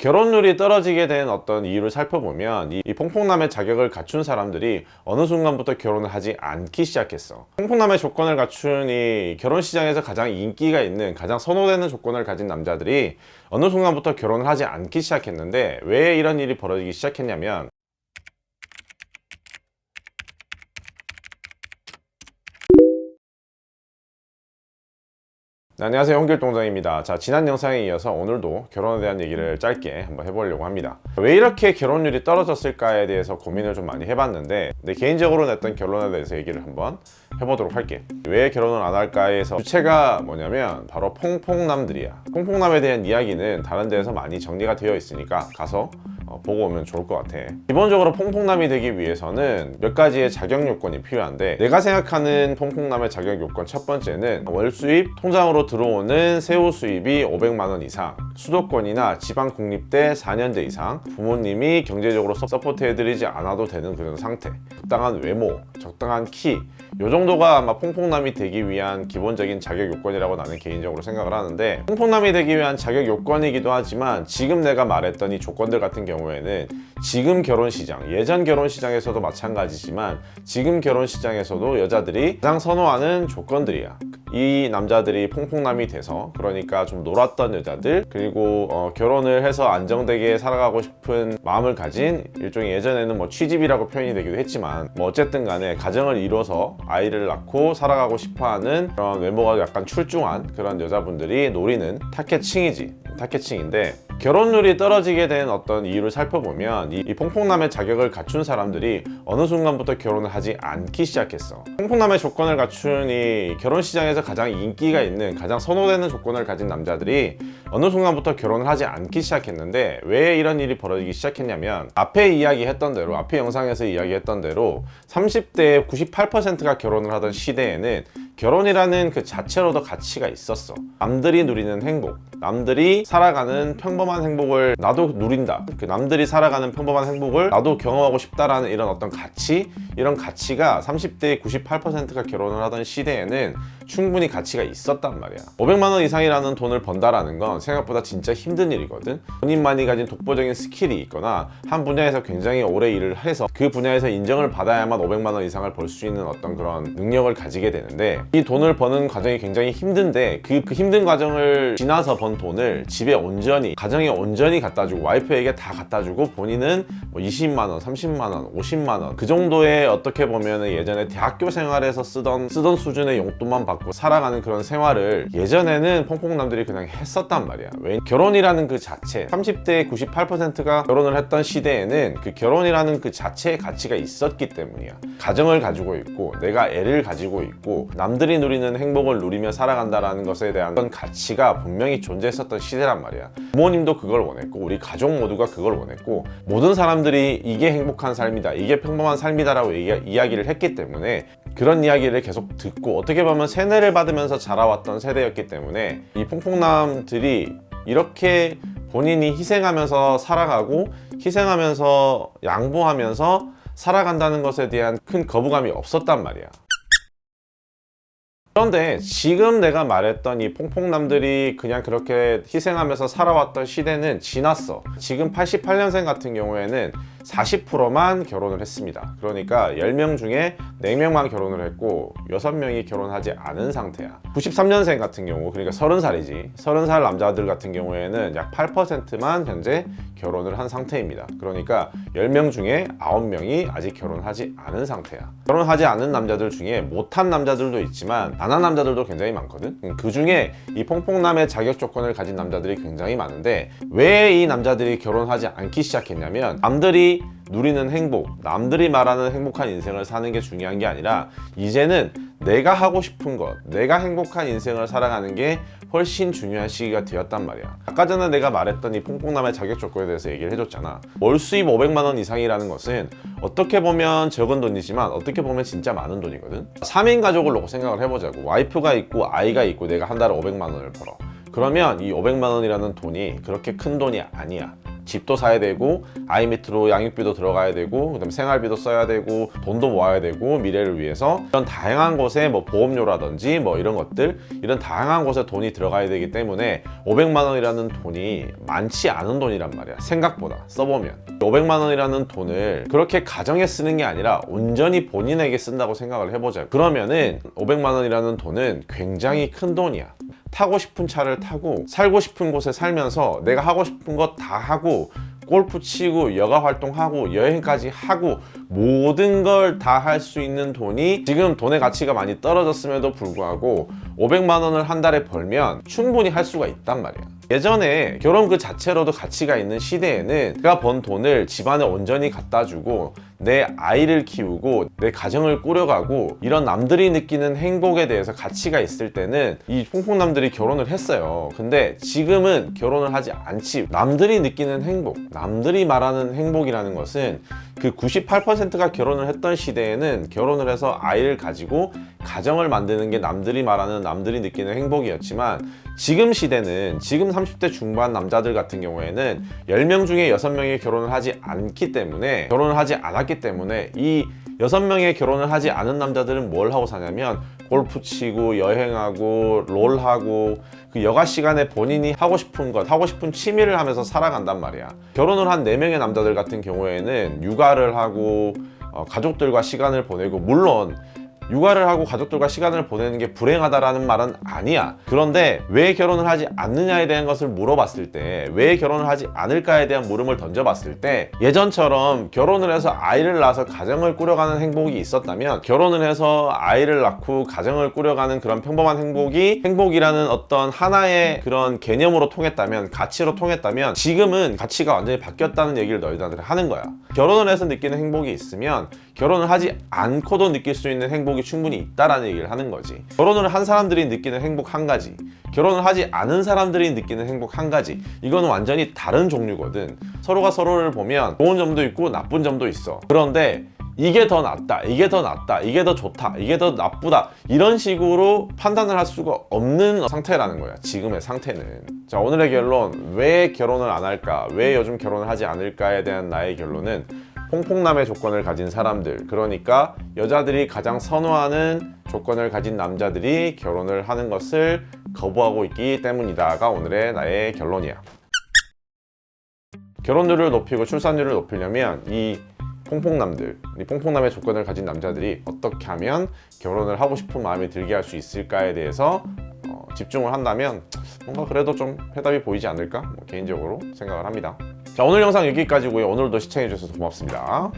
결혼율이 떨어지게 된 어떤 이유를 살펴보면 이, 이 퐁퐁남의 자격을 갖춘 사람들이 어느 순간부터 결혼을 하지 않기 시작했어. 퐁퐁남의 조건을 갖춘 이 결혼 시장에서 가장 인기가 있는 가장 선호되는 조건을 가진 남자들이 어느 순간부터 결혼을 하지 않기 시작했는데 왜 이런 일이 벌어지기 시작했냐면 네, 안녕하세요. 홍길동정입니다. 자 지난 영상에 이어서 오늘도 결혼에 대한 얘기를 짧게 한번 해보려고 합니다. 왜 이렇게 결혼율이 떨어졌을까에 대해서 고민을 좀 많이 해봤는데 내 개인적으로 냈던 결론에 대해서 얘기를 한번 해보도록 할게 왜 결혼을 안 할까에서 주체가 뭐냐면 바로 퐁퐁남들이야. 퐁퐁남에 대한 이야기는 다른 데에서 많이 정리가 되어 있으니까 가서 어, 보고 오면 좋을 것 같아. 기본적으로 퐁퐁남이 되기 위해서는 몇 가지의 자격 요건이 필요한데 내가 생각하는 퐁퐁남의 자격 요건 첫 번째는 월 수입, 통장으로 들어오는 세후 수입이 500만 원 이상, 수도권이나 지방 국립대 4년제 이상, 부모님이 경제적으로 서포트 해드리지 않아도 되는 그런 상태, 적당한 외모, 적당한 키, 요 정도가 아마 퐁퐁남이 되기 위한 기본적인 자격 요건이라고 나는 개인적으로 생각을 하는데 퐁퐁남이 되기 위한 자격 요건이기도 하지만 지금 내가 말했던 이 조건들 같은 경우 에는 지금 결혼 시장, 예전 결혼 시장에서도 마찬가지지만 지금 결혼 시장에서도 여자들이 가장 선호하는 조건들이야. 이 남자들이 퐁퐁남이 돼서 그러니까 좀 놀았던 여자들 그리고 어, 결혼을 해서 안정되게 살아가고 싶은 마음을 가진 일종의 예전에는 뭐 취집이라고 표현이 되기도 했지만 뭐 어쨌든 간에 가정을 이뤄서 아이를 낳고 살아가고 싶어하는 그런 외모가 약간 출중한 그런 여자분들이 노리는 타겟층이지 타겟층인데 결혼율이 떨어지게 된 어떤 이유를 살펴보면 이, 이 퐁퐁남의 자격을 갖춘 사람들이 어느 순간부터 결혼을 하지 않기 시작했어. 퐁퐁남의 조건을 갖춘 이 결혼 시장에서 가장 인기가 있는 가장 선호되는 조건을 가진 남자들이 어느 순간부터 결혼을 하지 않기 시작했는데 왜 이런 일이 벌어지기 시작했냐면 앞에 이야기했던 대로 앞에 영상에서 이야기했던 대로 30대의 98%가 결혼을 하던 시대에는 결혼이라는 그 자체로도 가치가 있었어. 남들이 누리는 행복, 남들이 살아가는 평범한 행복을 나도 누린다. 그 남들이 살아가는 평범한 행복을 나도 경험하고 싶다라는 이런 어떤 가치, 이런 가치가 30대의 98%가 결혼을 하던 시대에는 충분히 가치가 있었단 말이야. 500만 원 이상이라는 돈을 번다라는 건 생각보다 진짜 힘든 일이거든. 본인만이 가진 독보적인 스킬이 있거나 한 분야에서 굉장히 오래 일을 해서 그 분야에서 인정을 받아야만 500만 원 이상을 벌 수 있는 어떤 그런 능력을 가지게 되는데 이 돈을 버는 과정이 굉장히 힘든데 그, 그 힘든 과정을 지나서 번 돈을 집에 온전히 가정에 온전히 갖다 주고 와이프에게 다 갖다 주고 본인은 뭐 20만 원, 30만 원, 50만 원 그 정도의 어떻게 보면 예전에 대학교 생활에서 쓰던 쓰던 수준의 용돈만 받고 살아가는 그런 생활을 예전에는 퐁퐁남들이 그냥 했었단 말이야. 왜 결혼이라는 그 자체 30대의 98%가 결혼을 했던 시대에는 그 결혼이라는 그 자체의 가치가 있었기 때문이야. 가정을 가지고 있고 내가 애를 가지고 있고 남들이 누리는 행복을 누리며 살아간다라는 것에 대한 어떤 가치가 분명히 존재했었던 시대란 말이야. 부모님도 그걸 원했고 우리 가족 모두가 그걸 원했고 모든 사람들이 이게 행복한 삶이다, 이게 평범한 삶이다 라고 얘기, 이야기를 했기 때문에 그런 이야기를 계속 듣고 어떻게 보면 세뇌를 받으면서 자라왔던 세대였기 때문에 이 퐁퐁남들이 이렇게 본인이 희생하면서 살아가고 희생하면서 양보하면서 살아간다는 것에 대한 큰 거부감이 없었단 말이야. 그런데 지금 내가 말했던 이 퐁퐁남들이 그냥 그렇게 희생하면서 살아왔던 시대는 지났어. 지금 88년생 같은 경우에는 40%만 결혼을 했습니다. 그러니까 10명 중에 4명만 결혼을 했고 6명이 결혼하지 않은 상태야. 93년생 같은 경우 그러니까 30살이지. 30살 남자들 같은 경우에는 약 8%만 현재 결혼을 한 상태입니다. 그러니까 10명 중에 9명이 아직 결혼하지 않은 상태야. 결혼하지 않은 남자들 중에 못한 남자들도 있지만 안한 남자들도 굉장히 많거든. 그 중에 이 퐁퐁남의 자격 조건을 가진 남자들이 굉장히 많은데 왜 이 남자들이 결혼하지 않기 시작했냐면 남들이 누리는 행복, 남들이 말하는 행복한 인생을 사는 게 중요한 게 아니라 이제는 내가 하고 싶은 것, 내가 행복한 인생을 살아가는 게 훨씬 중요한 시기가 되었단 말이야. 아까 전에 내가 말했던 이 퐁퐁남의 자격 조건에 대해서 얘기를 해줬잖아. 월 수입 500만 원 이상이라는 것은 어떻게 보면 적은 돈이지만 어떻게 보면 진짜 많은 돈이거든. 3인 가족을 놓고 생각을 해보자고. 와이프가 있고 아이가 있고 내가 한 달에 500만 원을 벌어. 그러면 이 500만 원이라는 돈이 그렇게 큰 돈이 아니야. 집도 사야 되고 아이 밑으로 양육비도 들어가야 되고 그다음에 생활비도 써야 되고 돈도 모아야 되고 미래를 위해서. 이런 다양한 곳에 뭐 보험료라든지 뭐 이런 것들 이런 다양한 곳에 돈이 들어가야 되기 때문에 500만 원이라는 돈이 많지 않은 돈이란 말이야 생각보다. 써보면. 500만 원이라는 돈을 그렇게 가정에 쓰는 게 아니라 온전히 본인에게 쓴다고 생각을 해보자. 그러면은 500만 원이라는 돈은 굉장히 큰 돈이야 타고 싶은 차를 타고 살고 싶은 곳에 살면서 내가 하고 싶은 것 다 하고 골프 치고 여가 활동하고 여행까지 하고 모든 걸 다 할 수 있는 돈이 지금 돈의 가치가 많이 떨어졌음에도 불구하고 500만 원을 한 달에 벌면 충분히 할 수가 있단 말이야. 예전에 결혼 그 자체로도 가치가 있는 시대에는 내가 번 돈을 집안에 온전히 갖다 주고 내 아이를 키우고 내 가정을 꾸려가고 이런 남들이 느끼는 행복에 대해서 가치가 있을 때는 이 퐁퐁남들이 결혼을 했어요. 근데 지금은 결혼을 하지 않지. 남들이 느끼는 행복, 남들이 말하는 행복이라는 것은 그 98%가 결혼을 했던 시대에는 결혼을 해서 아이를 가지고 가정을 만드는 게 남들이 말하는 남들이 느끼는 행복이었지만 지금 시대는 지금 30대 중반 남자들 같은 경우에는 10명 중에 6명이 결혼을 하지 않기 때문에 결혼을 하지 않았기 때문에 이 6명의 결혼을 하지 않은 남자들은 뭘 하고 사냐면 골프 치고 여행하고 롤하고 그 여가 시간에 본인이 하고 싶은 것, 하고 싶은 취미를 하면서 살아간단 말이야. 결혼을 한 4명의 남자들 같은 경우에는 육아를 하고 어, 가족들과 시간을 보내고 물론 육아를 하고 가족들과 시간을 보내는 게 불행하다라는 말은 아니야. 그런데 왜 결혼을 하지 않느냐에 대한 것을 물어봤을 때, 왜 결혼을 하지 않을까에 대한 물음을 던져봤을 때, 예전처럼 결혼을 해서 아이를 낳아서 가정을 꾸려가는 행복이 있었다면, 결혼을 해서 아이를 낳고 가정을 꾸려가는 그런 평범한 행복이 행복이라는 어떤 하나의 그런 개념으로 통했다면, 가치로 통했다면, 지금은 가치가 완전히 바뀌었다는 얘기를 너희들한테 하는 거야. 결혼을 해서 느끼는 행복이 있으면, 결혼을 하지 않고도 느낄 수 있는 행복이 충분히 있다라는 얘기를 하는 거지. 결혼을 한 사람들이 느끼는 행복 한 가지, 결혼을 하지 않은 사람들이 느끼는 행복 한 가지. 이거는 완전히 다른 종류거든. 서로가 서로를 보면 좋은 점도 있고 나쁜 점도 있어. 그런데 이게 더 낫다, 이게 더 낫다, 이게 더 좋다, 이게 더 나쁘다 이런 식으로 판단을 할 수가 없는 상태라는 거야. 지금의 상태는. 자 오늘의 결론 왜 결혼을 안 할까, 왜 요즘 결혼을 하지 않을까에 대한 나의 결론은 퐁퐁남의 조건을 가진 사람들 그러니까 여자들이 가장 선호하는 조건을 가진 남자들이 결혼을 하는 것을 거부하고 있기 때문이다가 오늘의 나의 결론이야. 결혼율을 높이고 출산율을 높이려면 이 퐁퐁남들, 이 퐁퐁남의 조건을 가진 남자들이 어떻게 하면 결혼을 하고 싶은 마음이 들게 할 수 있을까에 대해서 어, 집중을 한다면 뭔가 그래도 좀 해답이 보이지 않을까? 뭐 개인적으로 생각을 합니다. 자 오늘 영상 여기까지고요. 오늘도 시청해주셔서 고맙습니다.